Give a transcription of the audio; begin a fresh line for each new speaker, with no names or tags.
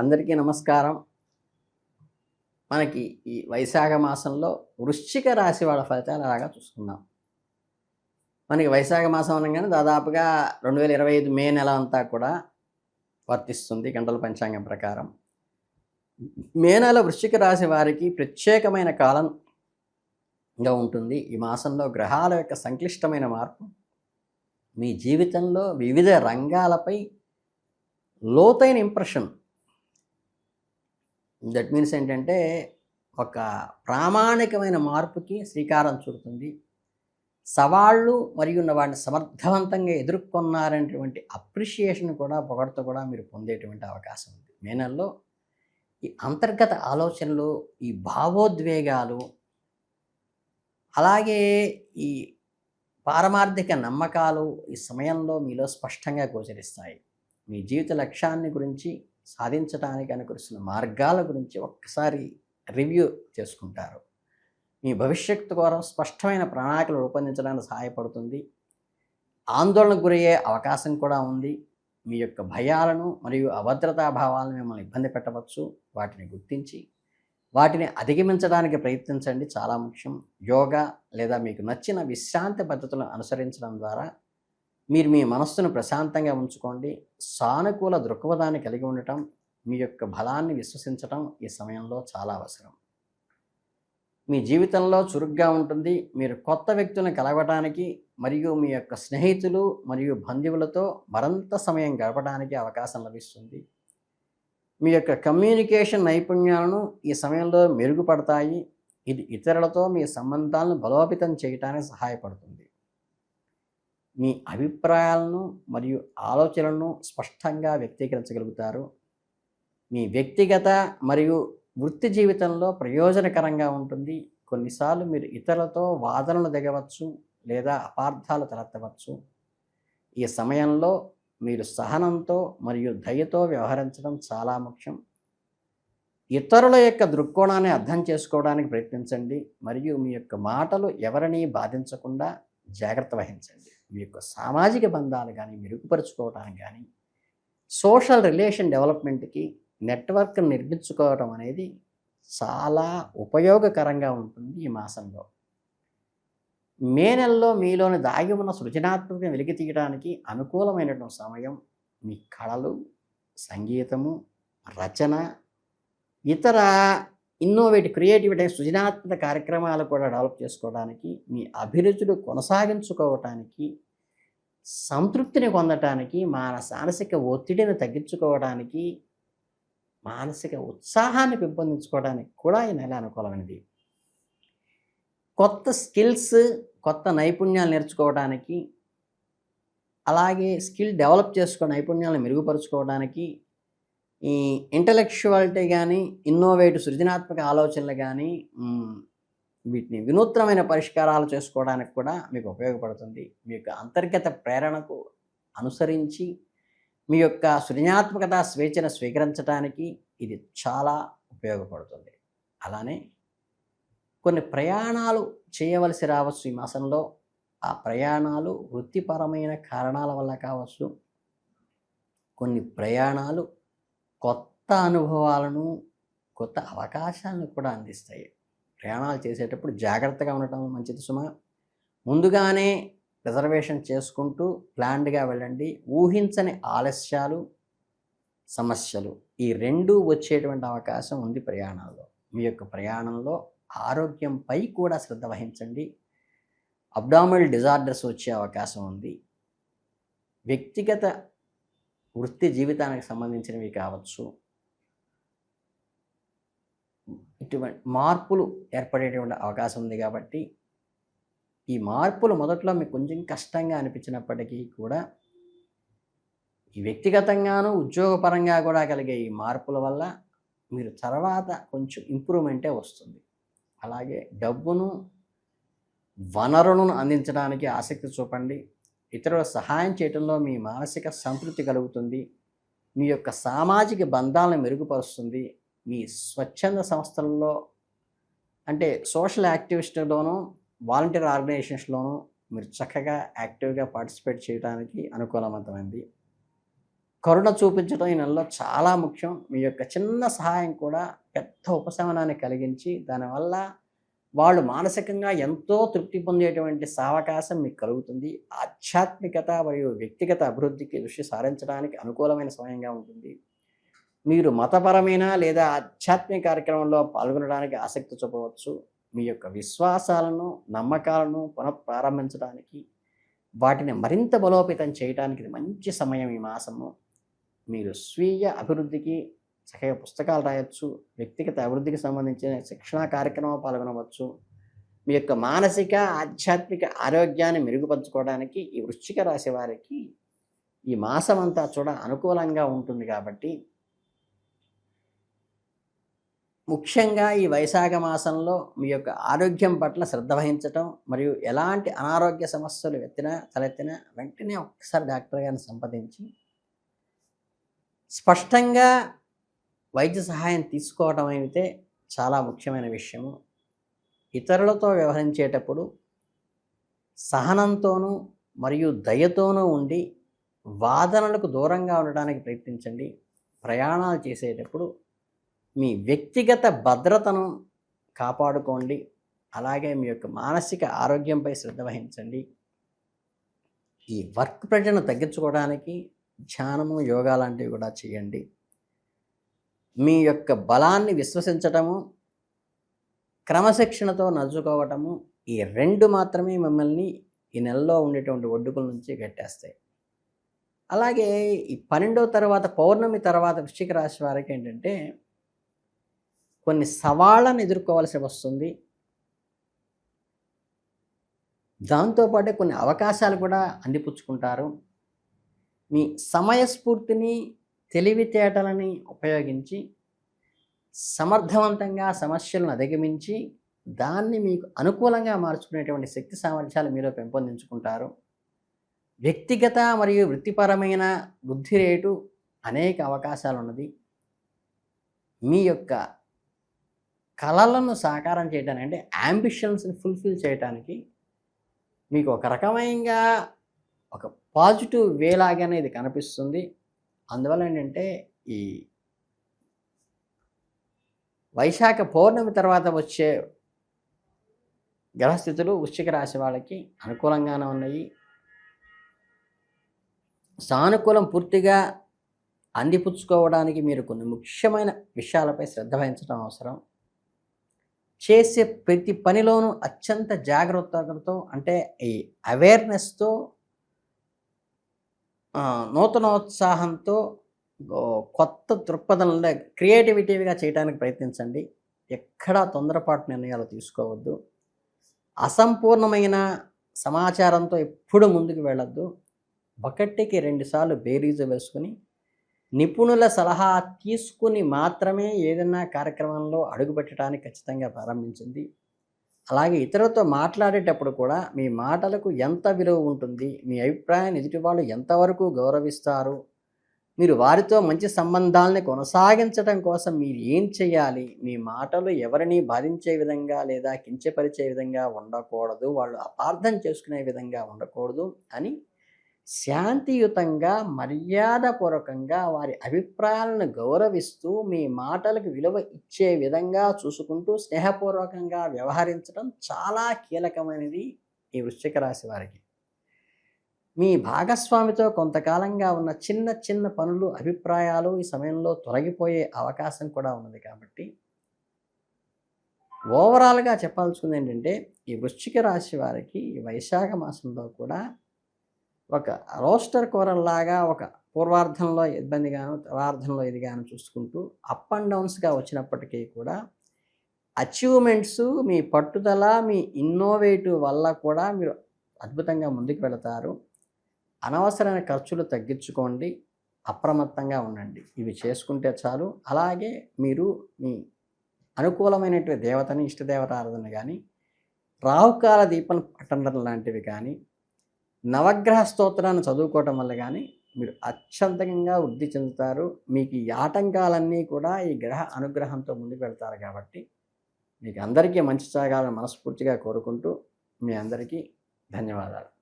అందరికీ నమస్కారం. మనకి ఈ వైశాఖ మాసంలో వృశ్చిక రాశి వాళ్ళ ఫలితాలు అలాగా చూసుకుందాం. మనకి వైశాఖ మాసం అనగానే దాదాపుగా రెండు వేల ఇరవై ఐదు మే నెల అంతా కూడా వర్తిస్తుంది గంటల పంచాంగం ప్రకారం. మే నెల వృశ్చిక రాశి వారికి ప్రత్యేకమైన కాలంగా ఉంటుంది. ఈ మాసంలో గ్రహాల యొక్క సంక్లిష్టమైన మార్పు మీ జీవితంలో వివిధ రంగాలపై లోతైన ఇంప్రెషన్ దట్ మీన్స్ ఏంటంటే ఒక ప్రామాణికమైన మార్పుకి శ్రీకారం చుడుతుంది. సవాళ్ళు మరియు వాటిని సమర్థవంతంగా ఎదుర్కొన్నారనేటువంటి అప్రిషియేషన్ కూడా పొగడతో కూడా మీరు పొందేటువంటి అవకాశం ఉంది. మే నెలలో ఈ అంతర్గత ఆలోచనలు ఈ భావోద్వేగాలు అలాగే ఈ పారమార్థిక నమ్మకాలు ఈ సమయంలో మీలో స్పష్టంగా గోచరిస్తాయి. మీ జీవిత లక్ష్యాన్ని గురించి సాధించడానికి అనుకరిస్తున్న మార్గాల గురించి ఒక్కసారి రివ్యూ చేసుకుంటారు. మీ భవిష్యత్తు కోసం స్పష్టమైన ప్రణాళికలు రూపొందించడానికి సహాయపడుతుంది. ఆందోళనకు గురయ్యే అవకాశం కూడా ఉంది. మీ యొక్క భయాలను మరియు అభద్రతా భావాలను మిమ్మల్ని ఇబ్బంది పెట్టవచ్చు. వాటిని గుర్తించి వాటిని అధిగమించడానికి ప్రయత్నించండి. చాలా ముఖ్యం. యోగా లేదా మీకు నచ్చిన విశ్రాంతి పద్ధతులను అనుసరించడం ద్వారా మీరు మీ మనస్సును ప్రశాంతంగా ఉంచుకోండి. సానుకూల దృక్పథాన్ని కలిగి ఉండటం మీ యొక్క బలాన్ని విశ్వసించటం ఈ సమయంలో చాలా అవసరం. మీ జీవితంలో చురుగ్గా ఉంటుంది. మీరు కొత్త వ్యక్తులను కలవటానికి మరియు మీ యొక్క స్నేహితులు మరియు బంధువులతో మరింత సమయం గడపడానికి అవకాశం లభిస్తుంది. మీ యొక్క కమ్యూనికేషన్ నైపుణ్యాలను ఈ సమయంలో మెరుగుపడతాయి. ఇది ఇతరులతో మీ సంబంధాలను బలోపేతం చేయడానికి సహాయపడుతుంది. మీ అభిప్రాయాలను మరియు ఆలోచనలను స్పష్టంగా వ్యక్తీకరించగలుగుతారు. మీ వ్యక్తిగత మరియు వృత్తి జీవితంలో ప్రయోజనకరంగా ఉంటుంది. కొన్నిసార్లు మీరు ఇతరులతో వాదనలు దిగవచ్చు లేదా అపార్థాలు తలెత్తవచ్చు. ఈ సమయంలో మీరు సహనంతో మరియు దయతో వ్యవహరించడం చాలా ముఖ్యం. ఇతరుల యొక్క దృక్కోణాన్ని అర్థం చేసుకోవడానికి ప్రయత్నించండి. మరియు మీ యొక్క మాటలు ఎవరిని బాధించకుండా జాగ్రత్త వహించండి. మీ యొక్క సామాజిక బంధాలు కానీ మెరుగుపరుచుకోవడానికి కానీ సోషల్ రిలేషన్ డెవలప్మెంట్కి నెట్వర్క్ నిర్మించుకోవడం అనేది చాలా ఉపయోగకరంగా ఉంటుంది ఈ మాసంలో. మే నెలలో మీలోని దాగి ఉన్న సృజనాత్మకతను వెలికి తీయడానికి అనుకూలమైనటువంటి సమయం మీ కళలు సంగీతము రచన ఇతర ఇన్నోవేటివ్ క్రియేటివిటీ సృజనాత్మక కార్యక్రమాలు కూడా డెవలప్ చేసుకోవడానికి మీ అభిరుచులు కొనసాగించుకోవటానికి సంతృప్తిని పొందటానికి మానసిక ఒత్తిడిని తగ్గించుకోవడానికి మానసిక ఉత్సాహాన్ని పెంపొందించుకోవడానికి కూడా ఈ నెల అనుకూలమైనది. కొత్త స్కిల్స్ కొత్త నైపుణ్యాలు నేర్చుకోవడానికి అలాగే స్కిల్ డెవలప్ చేసుకున్న నైపుణ్యాలను మెరుగుపరుచుకోవడానికి ఈ ఇంటలెక్చువాలిటీ కానీ ఇన్నోవేటివ్ సృజనాత్మక ఆలోచనలు కానీ వీటిని వినూత్నమైన పరిష్కారాలు చేసుకోవడానికి కూడా మీకు ఉపయోగపడుతుంది. మీ యొక్క అంతర్గత ప్రేరణకు అనుసరించి మీ యొక్క సృజనాత్మకత స్వేచ్ఛను స్వీకరించడానికి ఇది చాలా ఉపయోగపడుతుంది. అలానే కొన్ని ప్రయాణాలు చేయవలసి రావచ్చు ఈ మాసంలో. ఆ ప్రయాణాలు వృత్తిపరమైన కారణాల వల్ల కావచ్చు. కొన్ని ప్రయాణాలు కొత్త అనుభవాలను కొత్త అవకాశాలను కూడా అందిస్తాయి. ప్రయాణాలు చేసేటప్పుడు జాగ్రత్తగా ఉండటం మంచిది సుమ. ముందుగానే రిజర్వేషన్ చేసుకుంటూ ప్లాన్డ్గా వెళ్ళండి. ఊహించని ఆలస్యాలు సమస్యలు ఈ రెండు వచ్చేటువంటి అవకాశం ఉంది ప్రయాణంలో మీ యొక్క ప్రయాణంలో ఆరోగ్యంపై కూడా శ్రద్ధ వహించండి. అబ్డామల్ డిజార్డర్స్ వచ్చే అవకాశం ఉంది. వ్యక్తిగత వృత్తి జీవితానికి సంబంధించినవి కావచ్చు. ఇటువంటి మార్పులు ఏర్పడేటువంటి అవకాశం ఉంది కాబట్టి ఈ మార్పులు మొదట్లో మీకు కొంచెం కష్టంగా అనిపించినప్పటికీ కూడా ఈ వ్యక్తిగతంగాను ఉద్యోగపరంగా కూడా కలిగే ఈ మార్పుల వల్ల మీరు తర్వాత కొంచెం ఇంప్రూవ్మెంటే వస్తుంది. అలాగే డబ్బును వనరులను అందించడానికి ఆసక్తి చూపండి. ఇతరుల సహాయం చేయడంలో మీ మానసిక సంతృప్తి కలుగుతుంది. మీ యొక్క సామాజిక బంధాలను మెరుగుపరుస్తుంది. మీ స్వచ్ఛంద సంస్థల్లో అంటే సోషల్ యాక్టివిస్ట్లోనూ వాలంటీర్ ఆర్గనైజేషన్స్లోనూ మీరు చక్కగా యాక్టివ్గా పార్టిసిపేట్ చేయడానికి అనుకూలవంతమైంది. కరుణ చూపించడం ఈ నెలలో చాలా ముఖ్యం. మీ యొక్క చిన్న సహాయం కూడా పెద్ద ఉపశమనాన్ని కలిగించి దానివల్ల వాళ్ళు మానసికంగా ఎంతో తృప్తి పొందేటువంటి సావకాశం మీకు కలుగుతుంది. ఆధ్యాత్మికత మరియు వ్యక్తిగత అభివృద్ధికి దృష్టి సారించడానికి అనుకూలమైన సమయంగా ఉంటుంది. మీరు మతపరమైన లేదా ఆధ్యాత్మిక కార్యక్రమంలో పాల్గొనడానికి ఆసక్తి చూపవచ్చు. మీ యొక్క విశ్వాసాలను నమ్మకాలను పునఃప్రారంభించడానికి వాటిని మరింత బలోపేతం చేయడానికి ఇది మంచి సమయం ఈ మాసము. మీరు స్వీయ అభివృద్ధికి చక్కగా పుస్తకాలు రాయొచ్చు వ్యక్తిగత అభివృద్ధికి సంబంధించిన శిక్షణా కార్యక్రమం పాల్గొనవచ్చు. మీ యొక్క మానసిక ఆధ్యాత్మిక ఆరోగ్యాన్ని మెరుగుపరచుకోవడానికి ఈ వృశ్చిక రాశి వారికి ఈ మాసం అంతా చూడ అనుకూలంగా ఉంటుంది కాబట్టి ముఖ్యంగా ఈ వైశాఖ మాసంలో మీ యొక్క ఆరోగ్యం పట్ల శ్రద్ధ వహించటం మరియు ఎలాంటి అనారోగ్య సమస్యలు ఎత్తినా తలెత్తినా వెంటనే ఒక్కసారి డాక్టర్ గారిని సంప్రదించి స్పష్టంగా వైద్య సహాయం తీసుకోవడం అయితే చాలా ముఖ్యమైన విషయము. ఇతరులతో వ్యవహరించేటప్పుడు సహనంతోనూ మరియు దయతోనూ ఉండి వాదనలకు దూరంగా ఉండడానికి ప్రయత్నించండి. ప్రయాణాలు చేసేటప్పుడు మీ వ్యక్తిగత భద్రతను కాపాడుకోండి. అలాగే మీ యొక్క మానసిక ఆరోగ్యంపై శ్రద్ధ వహించండి. ఈ వర్క్ ప్రెషర్ను తగ్గించుకోవడానికి ధ్యానము యోగా లాంటివి కూడా చేయండి. మీ యొక్క బలాన్ని విశ్వసించటము క్రమశిక్షణతో నడుచుకోవటము ఈ రెండు మాత్రమే మిమ్మల్ని ఈ నెలలో ఉండేటువంటి ఒడ్డుకుల నుంచి కట్టేస్తాయి. అలాగే ఈ పన్నెండవ తర్వాత పౌర్ణమి తర్వాత వృశ్చిక రాశి వారికి ఏంటంటే కొన్ని సవాళ్ళను ఎదుర్కోవాల్సి వస్తుంది. దాంతోపాటే కొన్ని అవకాశాలు కూడా అందిపుచ్చుకుంటారు. మీ సమయస్ఫూర్తిని తెలివితేటలని ఉపయోగించి సమర్థవంతంగా సమస్యలను అధిగమించి దాన్ని మీకు అనుకూలంగా మార్చుకునేటువంటి శక్తి సామర్థ్యాలు మీరు పెంపొందించుకుంటారు. వ్యక్తిగత మరియు వృత్తిపరమైన వృద్ధి రేటు అనేక అవకాశాలు ఉన్నది మీ యొక్క కళలను సాకారం చేయడానికి అంటే యాంబిషన్స్ని ఫుల్ఫిల్ చేయడానికి మీకు ఒక రకమైన ఒక పాజిటివ్ వేలాగానే ఇది కనిపిస్తుంది. అందువల్ల ఏంటంటే ఈ వైశాఖ పౌర్ణమి తర్వాత వచ్చే గ్రహస్థితులు వృశ్చిక రాశి వాళ్ళకి అనుకూలంగానే ఉన్నాయి. సానుకూలం పూర్తిగా అందిపుచ్చుకోవడానికి మీరు కొన్ని ముఖ్యమైన విషయాలపై శ్రద్ధ వహించడం అవసరం. చేసే ప్రతి పనిలోనూ అత్యంత జాగ్రత్తతో అంటే ఈ అవేర్నెస్తో నూతనోత్సాహంతో కొత్త దృక్పథంలో క్రియేటివిటీగా చేయడానికి ప్రయత్నించండి. ఎక్కడా తొందరపాటు నిర్ణయాలు తీసుకోవద్దు. అసంపూర్ణమైన సమాచారంతో ఎప్పుడు ముందుకు వెళ్ళొద్దు. ఒకటికి రెండుసార్లు బేరీజు వేసుకుని నిపుణుల సలహా తీసుకుని మాత్రమే ఏదైనా కార్యక్రమంలో అడుగుపెట్టడానికి ఖచ్చితంగా ప్రారంభించింది అలాగే ఇతరులతో మాట్లాడేటప్పుడు కూడా మీ మాటలకు ఎంత విలువ ఉంటుంది మీ అభిప్రాయాన్ని ఎదుటి వాళ్ళు ఎంతవరకు గౌరవిస్తారు మీరు వారితో మంచి సంబంధాలని కొనసాగించడం కోసం మీరు ఏం చేయాలి మీ మాటలు ఎవరిని బాధించే విధంగా లేదా కించపరిచే విధంగా ఉండకూడదు వాళ్ళు అపార్థం చేసుకునే విధంగా ఉండకూడదు అని శాంతియుతంగా మర్యాదపూర్వకంగా వారి అభిప్రాయాలను గౌరవిస్తూ మీ మాటలకు విలువ ఇచ్చే విధంగా చూసుకుంటూ స్నేహపూర్వకంగా వ్యవహరించడం చాలా కీలకమైనది ఈ వృశ్చిక రాశి వారికి. మీ భాగస్వామితో కొంతకాలంగా ఉన్న చిన్న చిన్న పనులు అభిప్రాయాలు ఈ సమయంలో తొలగిపోయే అవకాశం కూడా ఉన్నది కాబట్టి ఓవరాల్గా చెప్పాల్సింది ఏంటంటే ఈ వృశ్చిక రాశి వారికి ఈ వైశాఖ మాసంలో కూడా ఒక రోస్టర్ కూరల్లాగా ఒక పూర్వార్థంలో ఇబ్బందిగాను తర్వార్థంలో ఇదిగాను చూసుకుంటూ అప్ అండ్ డౌన్స్గా వచ్చినప్పటికీ కూడా అచీవ్మెంట్స్ మీ పట్టుదల మీ ఇన్నోవేటివ్ వల్ల కూడా మీరు అద్భుతంగా ముందుకు వెళతారు. అనవసరమైన ఖర్చులు తగ్గించుకోండి. అప్రమత్తంగా ఉండండి. ఇవి చేసుకుంటే చాలు. అలాగే మీరు మీ అనుకూలమైనటువంటి దేవతని ఇష్టదేవత ఆరాధన కానీ రాహుకాల దీపం పట్టడం లాంటివి కానీ నవగ్రహ స్తోత్రాన్ని చదువుకోవటం వల్ల కానీ మీరు అత్యంతంగా వృద్ధి చెందుతారు. మీకు ఈ ఆటంకాలన్నీ కూడా ఈ గ్రహ అనుగ్రహంతో ముందుకు వెళ్తారు కాబట్టి మీకు అందరికీ మంచి సాగాలని మనస్ఫూర్తిగా కోరుకుంటూ మీ అందరికీ ధన్యవాదాలు.